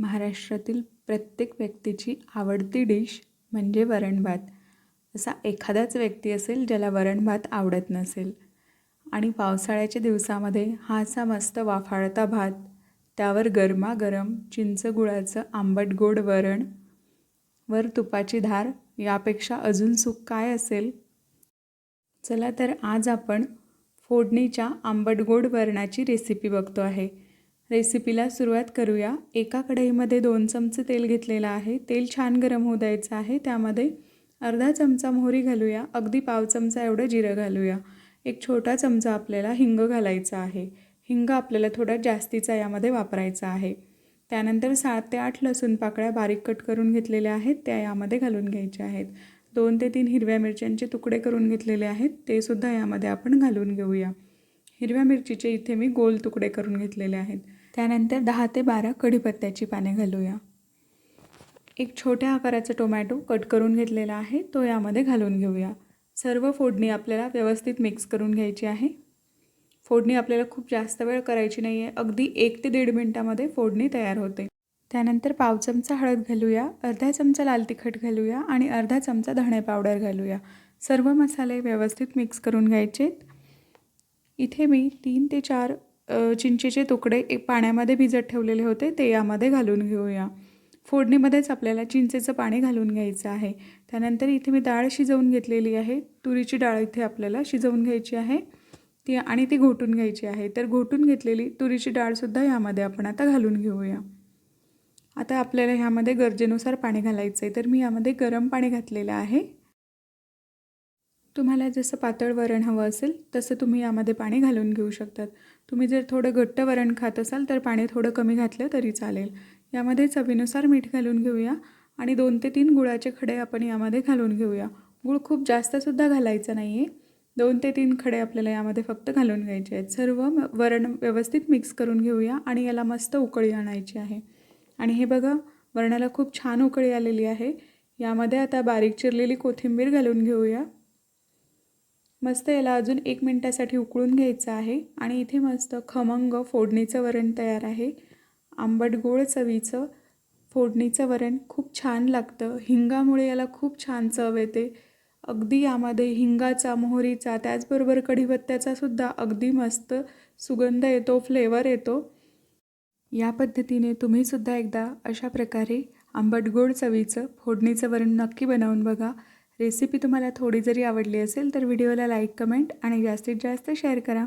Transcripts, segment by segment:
महाराष्ट्रातील प्रत्येक व्यक्तीची आवडती डिश म्हणजे वरण भात. असा एखादाच व्यक्ती असेल ज्याला वरण भात आवडत नसेल. आणि पावसाळ्याच्या दिवसामध्ये हा असा मस्त वाफाळता भात त्यावर गरमागरम चिंच गुळाचं आंबट गोड वरण वर तुपाची धार यापेक्षा अजून सुख काय असेल? चला तर आज आपण फोडणीच्या आंबट गोड वरणाची रेसिपी बघतो आहे. रेसिपीला सुरुवात करूया. एका कढईमध्ये दोन चमचे तेल घेतलेलं आहे. तेल छान गरम होऊ द्यायचं आहे. त्यामध्ये अर्धा चमचा मोहरी घालूया. अगदी पाव चमचा एवढं जिरं घालूया. एक छोटा चमचा आपल्याला हिंग घालायचा आहे. हिंग आपल्याला थोडा जास्तीचा यामध्ये वापरायचा आहे. त्यानंतर सात ते आठ लसूण पाकळ्या बारीक कट करून घेतलेल्या आहेत. त्या यामध्ये घालून घ्यायच्या आहेत. दोन ते तीन हिरव्या मिरच्यांचे तुकडे करून घेतलेले आहेत. ते सुद्धा यामध्ये आपण घालून घेऊया. हिरव्या मिरचीचे इथे मी गोल तुकडे करून घेतलेले आहेत. त्यानंतर दहा ते बारा कढीपत्त्याची पाने घालूया. एक छोट्या आकाराचा टोमॅटो कट करून घेतलेला आहे तो यामध्ये घालून घेऊया. सर्व फोडणी आपल्याला व्यवस्थित मिक्स करून घ्यायची आहे. फोडणी आपल्याला खूप जास्त वेळ करायची नाही आहे अगदी एक ते दीड मिनटामध्ये फोडणी तयार होते. त्यानंतर पाव चमचा हळद घालूया अर्धा चमचा लाल तिखट घालूया आणि अर्धा चमचा धणे पावडर घालूया. सर्व मसाले व्यवस्थित मिक्स करून घ्यायचेत. इथे मी तीन ते चार चिंचेचे तुकडे एक पाण्यामध्ये भिजत ठेवलेले होते ते यामध्ये घालून घेऊया. फोडणीमध्येच आपल्याला चिंचेचं पाणी घालून घ्यायचं आहे. त्यानंतर इथे मी डाळ शिजवून घेतलेली आहे. तुरीची डाळ इथे आपल्याला शिजवून घ्यायची आहे. ती आणि ती घोटून घ्यायची आहे. तर घोटून घेतलेली तुरीची डाळसुद्धा यामध्ये आपण आता घालून घेऊया. आता आपल्याला ह्यामध्ये गरजेनुसार पाणी घालायचं आहे तर मी यामध्ये गरम पाणी घातलेलं आहे. तुम्हाला जसं पातळ वरण हवं असेल तसं तुम्ही यामध्ये पाणी घालून घेऊ शकतात. तुम्ही जर थोडं घट्ट वरण खात असाल तर पाणी थोडं कमी घातलं तरी चालेल. यामध्ये चवीनुसार मीठ घालून घेऊया आणि दोन ते तीन गुळाचे खडे आपण यामध्ये घालून घेऊया. गुळ खूप जास्तसुद्धा घालायचं नाही आहे दोन ते तीन खडे आपल्याला यामध्ये फक्त घालून घ्यायचे आहेत. सर्व वरण व्यवस्थित मिक्स करून घेऊया आणि याला मस्त उकळी आणायची आहे. आणि हे बघा वरणाला खूप छान उकळी आलेली आहे. यामध्ये आता बारीक चिरलेली कोथिंबीर घालून घेऊया. मस्त याला अजून एक मिनटासाठी उकळून घ्यायचं आहे. आणि इथे मस्त खमंग फोडणीचं वरण तयार आहे. आंबट गोळ चवीचं फोडणीचं वरण. खूप छान लागतं. हिंगामुळे याला खूप छान चव येते. अगदी यामध्ये हिंगाचा मोहरीचा त्याचबरोबर कढीपत्त्याचा सुद्धा अगदी मस्त सुगंध येतो फ्लेवर येतो. या पद्धतीने तुम्हीसुद्धा एकदा अशा प्रकारे आंबट गोड चवीचं फोडणीचं वरण नक्की बनवून बघा. रेसिपी तुम्हाला थोडी जरी आवडली असेल तर व्हिडिओला लाईक कमेंट आणि जास्तीत जास्त शेअर करा.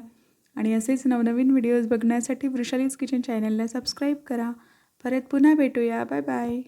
आणि असेच नवनवीन व्हिडिओज बघण्यासाठी वृषालीज किचन चॅनलला सबस्क्राईब करा. परत पुन्हा भेटूया. Bye bye.